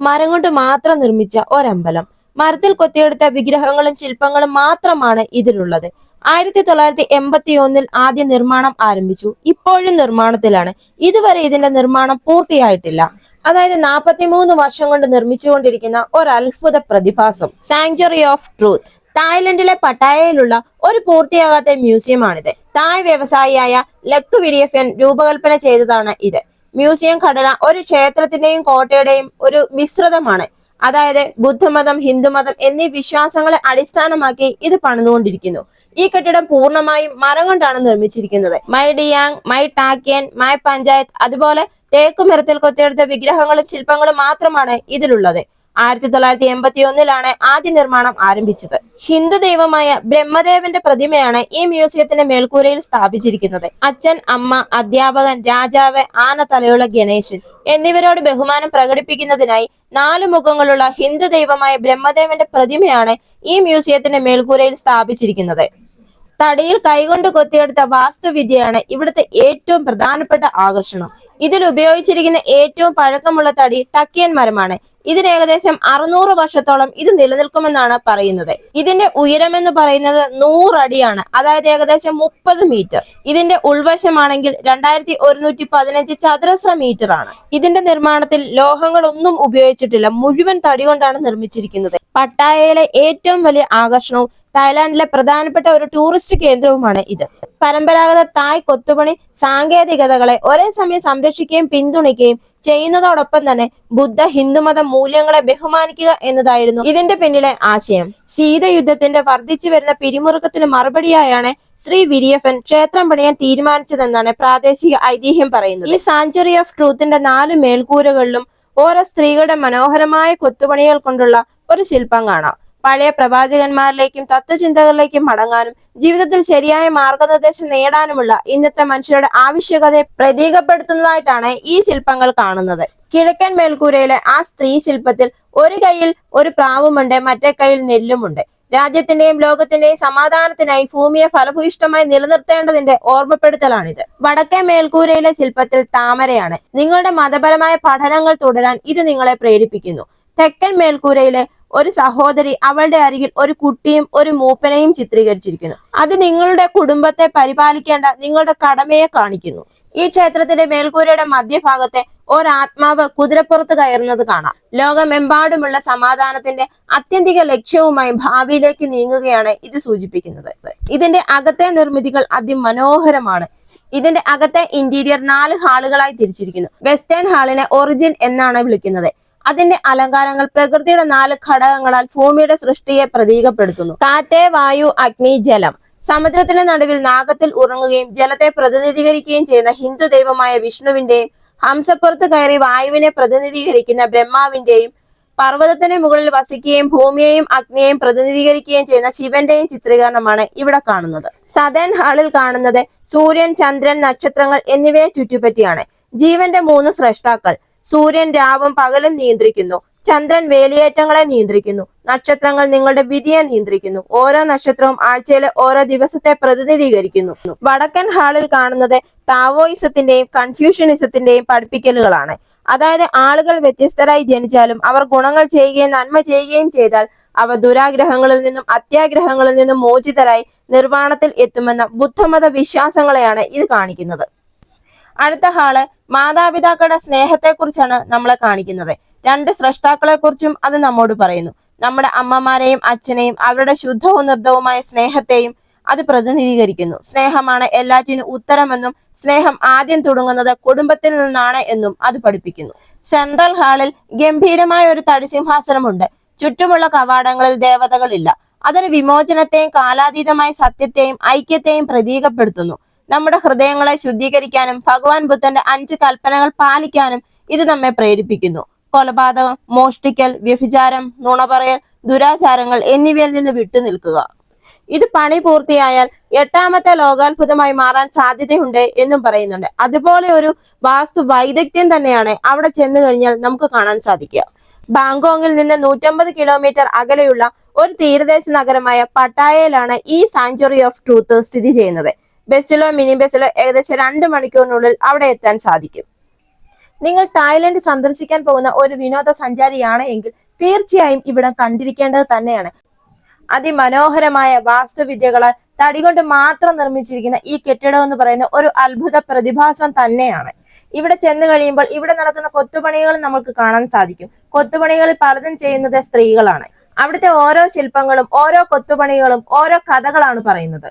മരം കൊണ്ട് മാത്രം നിർമ്മിച്ച ഒരമ്പലം. മരത്തിൽ കൊത്തിയെടുത്ത വിഗ്രഹങ്ങളും ശില്പങ്ങളും മാത്രമാണ് ഇതിലുള്ളത്. ആയിരത്തി തൊള്ളായിരത്തി എൺപത്തി ഒന്നിൽ ആദ്യ നിർമ്മാണം ആരംഭിച്ചു. ഇപ്പോഴും നിർമ്മാണത്തിലാണ്. ഇതുവരെ ഇതിന്റെ നിർമ്മാണം പൂർത്തിയായിട്ടില്ല. അതായത് നാൽപ്പത്തിമൂന്ന് വർഷം കൊണ്ട് നിർമ്മിച്ചുകൊണ്ടിരിക്കുന്ന ഒരു അത്ഭുത പ്രതിഭാസം സാങ്ച്വറി ഓഫ് ട്രൂത്ത് തായ്ലൻഡിലെ പട്ടായയിലുള്ള ഒരു പൂർത്തിയാകാത്ത മ്യൂസിയമാണിത്. തായ് വ്യവസായിയായ ലക്ക് വിഡിയഫൻ രൂപകൽപ്പന ചെയ്തതാണ് ഇത്. മ്യൂസിയം ഘടന ഒരു ക്ഷേത്രത്തിന്റെയും കോട്ടയുടെയും ഒരു മിശ്രിതമാണ്. അതായത് ബുദ്ധമതം ഹിന്ദുമതം എന്നീ വിശ്വാസങ്ങളെ അടിസ്ഥാനമാക്കി ഇത് പണിതുകൊണ്ടിരിക്കുന്നു. ഈ കെട്ടിടം പൂർണമായും മരം കൊണ്ടാണ് നിർമ്മിച്ചിരിക്കുന്നത്. മൈ ഡിയാങ് മൈ ടാക്യൻ മൈ പഞ്ചായത്ത് അതുപോലെ തേക്കുമരത്തിൽ കൊത്തിയെടുത്ത വിഗ്രഹങ്ങളും ശില്പങ്ങളും മാത്രമാണ് ഇതിലുള്ളത്. ആയിരത്തി തൊള്ളായിരത്തി എൺപത്തി ഒന്നിലാണ് ആദ്യ നിർമ്മാണം ആരംഭിച്ചത്. ഹിന്ദു ദൈവമായ ബ്രഹ്മദേവന്റെ പ്രതിമയാണ് ഈ മ്യൂസിയത്തിന്റെ മേൽക്കൂരയിൽ സ്ഥാപിച്ചിരിക്കുന്നത്. അച്ഛൻ അമ്മ അധ്യാപകൻ രാജാവ് ആന തലയുള്ള ഗണേശൻ എന്നിവരോട് ബഹുമാനം പ്രകടിപ്പിക്കുന്നതിനായി നാല് മുഖങ്ങളുള്ള ഹിന്ദു ദൈവമായ ബ്രഹ്മദേവന്റെ പ്രതിമയാണ് ഈ മ്യൂസിയത്തിന്റെ മേൽക്കൂരയിൽ സ്ഥാപിച്ചിരിക്കുന്നത്. തടിയിൽ കൈകൊണ്ട് കൊത്തിയെടുത്ത വാസ്തുവിദ്യയാണ് ഇവിടുത്തെ ഏറ്റവും പ്രധാനപ്പെട്ട ആകർഷണം. ഇതിൽ ഉപയോഗിച്ചിരിക്കുന്ന ഏറ്റവും പഴക്കമുള്ള തടി ടക്കിയൻ മരമാണ്. ഇതിന് ഏകദേശം അറുന്നൂറ് വർഷത്തോളം ഇത് നിലനിൽക്കുമെന്നാണ് പറയുന്നത്. ഇതിന്റെ ഉയരം എന്ന് പറയുന്നത് നൂറടിയാണ് അതായത് ഏകദേശം മുപ്പത് മീറ്റർ ഇതിന്റെ ഉൾവശമാണെങ്കിൽ രണ്ടായിരത്തി ഒരുന്നൂറ്റി പതിനഞ്ച് ചതുരശ്ര മീറ്റർ ആണ്. ഇതിന്റെ നിർമ്മാണത്തിൽ ലോഹങ്ങളൊന്നും ഉപയോഗിച്ചിട്ടില്ല. മുഴുവൻ തടി കൊണ്ടാണ് നിർമ്മിച്ചിരിക്കുന്നത്. പട്ടായയിലെ ഏറ്റവും വലിയ ആകർഷണവും തായ്ലാന്റിലെ പ്രധാനപ്പെട്ട ഒരു ടൂറിസ്റ്റ് കേന്ദ്രവുമാണ് ഇത്. പരമ്പരാഗത തായ് കൊത്തുപണി സാങ്കേതികതകളെ ഒരേ സമയം സംരക്ഷിക്കുകയും പിന്തുണയ്ക്കുകയും ചെയ്യുന്നതോടൊപ്പം തന്നെ ബുദ്ധ ഹിന്ദുമത മൂല്യങ്ങളെ ബഹുമാനിക്കുക എന്നതായിരുന്നു ഇതിന്റെ പിന്നിലെ ആശയം. ശീതയുദ്ധത്തിന്റെ വർദ്ധിച്ചു വരുന്ന പിരിമുറുക്കത്തിന് മറുപടിയായാണ് ശ്രീ വിരിയഫൻ ക്ഷേത്രം പണിയാൻ തീരുമാനിച്ചതെന്നാണ് പ്രാദേശിക ഐതിഹ്യം പറയുന്നത്. ഈ സാഞ്ചുറി ഓഫ് ട്രൂത്തിന്റെ നാല് മേൽക്കൂരകളിലും ഓരോ സ്ത്രീകളുടെ മനോഹരമായ കൊത്തുപണികൾ കൊണ്ടുള്ള ഒരു ശില്പം കാണാം. പഴയ പ്രവാചകന്മാരിലേക്കും തത്വചിന്തകളിലേക്കും മടങ്ങാനും ജീവിതത്തിൽ ശരിയായ മാർഗനിർദ്ദേശം നേടാനുമുള്ള ഇന്നത്തെ മനുഷ്യരുടെ ആവശ്യകതയെ പ്രതീകപ്പെടുത്തുന്നതായിട്ടാണ് ഈ ശില്പങ്ങൾ കാണുന്നത്. കിഴക്കൻ മേൽക്കൂരയിലെ ആ സ്ത്രീ ശില്പത്തിൽ ഒരു കൈയിൽ ഒരു പ്രാവുമുണ്ട് മറ്റേ കൈയിൽ നെല്ലുമുണ്ട്. രാജ്യത്തിന്റെയും ലോകത്തിന്റെയും സമാധാനത്തിനായി ഭൂമിയെ ഫലഭൂയിഷ്ടമായി നിലനിർത്തേണ്ടതിന്റെ ഓർമ്മപ്പെടുത്തലാണിത്. വടക്കേ മേൽക്കൂരയിലെ ശില്പത്തിൽ താമരയാണ്. നിങ്ങളുടെ മതപരമായ പഠനങ്ങൾ തുടരാൻ ഇത് നിങ്ങളെ പ്രേരിപ്പിക്കുന്നു. തെക്കൻ മേൽക്കൂരയിലെ ഒരു സഹോദരി അവളുടെ അരികിൽ ഒരു കുട്ടിയും ഒരു മൂപ്പനെയും ചിത്രീകരിച്ചിരിക്കുന്നു. അത് നിങ്ങളുടെ കുടുംബത്തെ പരിപാലിക്കേണ്ട നിങ്ങളുടെ കടമയെ കാണിക്കുന്നു. ഈ ക്ഷേത്രത്തിന്റെ മേൽക്കൂരയുടെ മധ്യഭാഗത്തെ ഒരാത്മാവ് കുതിരപ്പുറത്ത് കയറുന്നത് കാണാം. ലോകമെമ്പാടുമുള്ള സമാധാനത്തിന്റെ അത്യന്തിക ലക്ഷ്യവുമായി ഭാവിയിലേക്ക് നീങ്ങുകയാണ് ഇത് സൂചിപ്പിക്കുന്നത്. ഇതിന്റെ അകത്തെ നിർമ്മിതികൾ അതിമനോഹരമാണ്. ഇതിന്റെ അകത്തെ ഇന്റീരിയർ നാല് ഹാളുകളായി തിരിച്ചിരിക്കുന്നു. വെസ്റ്റേൺ ഹാളിനെ ഒറിജിൻ എന്നാണ് വിളിക്കുന്നത്. അതിന്റെ അലങ്കാരങ്ങൾ പ്രകൃതിയുടെ നാല് ഘടകങ്ങളാൽ ഭൂമിയുടെ സൃഷ്ടിയെ പ്രതീകപ്പെടുത്തുന്നു. കാറ്റ് വായു അഗ്നി ജലം. സമുദ്രത്തിന് നടുവിൽ നാഗത്തിൽ ഉറങ്ങുകയും ജലത്തെ പ്രതിനിധീകരിക്കുകയും ചെയ്യുന്ന ഹിന്ദു ദൈവമായ വിഷ്ണുവിന്റെയും ഹംസപ്പുറത്ത് കയറി വായുവിനെ പ്രതിനിധീകരിക്കുന്ന ബ്രഹ്മാവിന്റെയും പർവതത്തിന് മുകളിൽ വസിക്കുകയും ഭൂമിയെയും അഗ്നിയെയും പ്രതിനിധീകരിക്കുകയും ചെയ്യുന്ന ശിവന്റെയും ചിത്രീകരണമാണ് ഇവിടെ കാണുന്നത്. സദേൺ ഹാളിൽ കാണുന്നത് സൂര്യൻ ചന്ദ്രൻ നക്ഷത്രങ്ങൾ എന്നിവയെ ചുറ്റിപ്പറ്റിയാണ്. ജീവന്റെ മൂന്ന് സ്രഷ്ടാക്കൾ. സൂര്യൻ രാവും പകലും നിയന്ത്രിക്കുന്നു. ചന്ദ്രൻ വേലിയേറ്റങ്ങളെ നിയന്ത്രിക്കുന്നു. നക്ഷത്രങ്ങൾ നിങ്ങളുടെ വിധിയെ നിയന്ത്രിക്കുന്നു. ഓരോ നക്ഷത്രവും ആഴ്ചയിലെ ഓരോ ദിവസത്തെ പ്രതിനിധീകരിക്കുന്നു. വടക്കൻ ഹാളിൽ കാണുന്നത് താവോയിസത്തിന്റെയും കൺഫ്യൂഷനിസത്തിന്റെയും പഠിപ്പിക്കലുകളാണ്. അതായത് ആളുകൾ വ്യത്യസ്തരായി ജനിച്ചാലും അവർ ഗുണങ്ങൾ ചെയ്യുകയും നന്മ ചെയ്യുകയും ചെയ്താൽ അവ ദുരാഗ്രഹങ്ങളിൽ നിന്നും അത്യാഗ്രഹങ്ങളിൽ നിന്നും മോചിതരായി നിർവാണത്തിൽ എത്തുമെന്ന ബുദ്ധമത വിശ്വാസങ്ങളെയാണ് ഇത് കാണിക്കുന്നത്. അടുത്ത ഹാൾ മാതാപിതാക്കളുടെ സ്നേഹത്തെക്കുറിച്ചാണ് നമ്മളെ കാണിക്കുന്നത്. രണ്ട് സ്രഷ്ടാക്കളെ കുറിച്ചും അത് നമ്മോട് പറയുന്നു. നമ്മുടെ അമ്മമാരെയും അച്ഛനെയും അവരുടെ ശുദ്ധവും നിർദ്ധവുമായ സ്നേഹത്തെയും അത് പ്രതിനിധീകരിക്കുന്നു. സ്നേഹമാണ് എല്ലാറ്റിനും ഉത്തരമെന്നും സ്നേഹം ആദ്യം തുടങ്ങുന്നത് കുടുംബത്തിൽ നിന്നാണ് എന്നും അത് പഠിപ്പിക്കുന്നു. സെൻട്രൽ ഹാളിൽ ഗംഭീരമായ ഒരു തടിസിംഹാസനമുണ്ട്. ചുറ്റുമുള്ള കവാടങ്ങളിൽ ദേവതകളില്ല. അതൊരു വിമോചനത്തെയും കാലാതീതമായ സത്യത്തെയും ഐക്യത്തെയും പ്രതീകപ്പെടുത്തുന്നു. നമ്മുടെ ഹൃദയങ്ങളെ ശുദ്ധീകരിക്കാനും ഭഗവാൻ ബുദ്ധന്റെ അഞ്ച് കൽപ്പനകൾ പാലിക്കാനും ഇത് നമ്മെ പ്രേരിപ്പിക്കുന്നു. കൊലപാതകം മോഷ്ടിക്കൽ വ്യഭിചാരം നുണ പറയൽ ദുരാചാരങ്ങൾ എന്നിവയിൽ നിന്ന് വിട്ടുനിൽക്കുക ഇത് പണി പൂർത്തിയായാൽ എട്ടാമത്തെ ലോകാത്ഭുതമായി മാറാൻ സാധ്യതയുണ്ട് എന്നും പറയുന്നുണ്ട്. അതുപോലെ ഒരു വാസ്തു വൈദഗ്ധ്യം തന്നെയാണ് അവിടെ ചെന്നു കഴിഞ്ഞാൽ നമുക്ക് കാണാൻ സാധിക്കുക. ബാങ്കോങ്ങിൽ നിന്ന് നൂറ്റമ്പത് കിലോമീറ്റർ അകലെയുള്ള ഒരു തീരദേശ നഗരമായ പട്ടായയിലാണ് ഈ സാഞ്ചുറി ഓഫ് ട്രൂത്ത് സ്ഥിതി ചെയ്യുന്നത്. ബസ്സിലോ മിനി ബസ്സിലോ ഏകദേശം രണ്ട് മണിക്കൂറിനുള്ളിൽ അവിടെ എത്താൻ സാധിക്കും. നിങ്ങൾ തായ്ലൻഡ് സന്ദർശിക്കാൻ പോകുന്ന ഒരു വിനോദസഞ്ചാരിയാണ് എങ്കിൽ തീർച്ചയായും ഇവിടെ കണ്ടിരിക്കേണ്ടത് തന്നെയാണ്. അതിമനോഹരമായ വാസ്തുവിദ്യകളാൽ തടികൊണ്ട് മാത്രം നിർമ്മിച്ചിരിക്കുന്ന ഈ കെട്ടിടം എന്ന് പറയുന്ന ഒരു അത്ഭുത പ്രതിഭാസം തന്നെയാണ്. ഇവിടെ ചെന്ന് കഴിയുമ്പോൾ ഇവിടെ നടക്കുന്ന കൊത്തുപണികൾ നമുക്ക് കാണാൻ സാധിക്കും. കൊത്തുപണികളിൽ പലതും ചെയ്യുന്നത് സ്ത്രീകളാണ്. അവിടുത്തെ ഓരോ ശില്പങ്ങളും ഓരോ കൊത്തുപണികളും ഓരോ കഥകളാണ് പറയുന്നത്.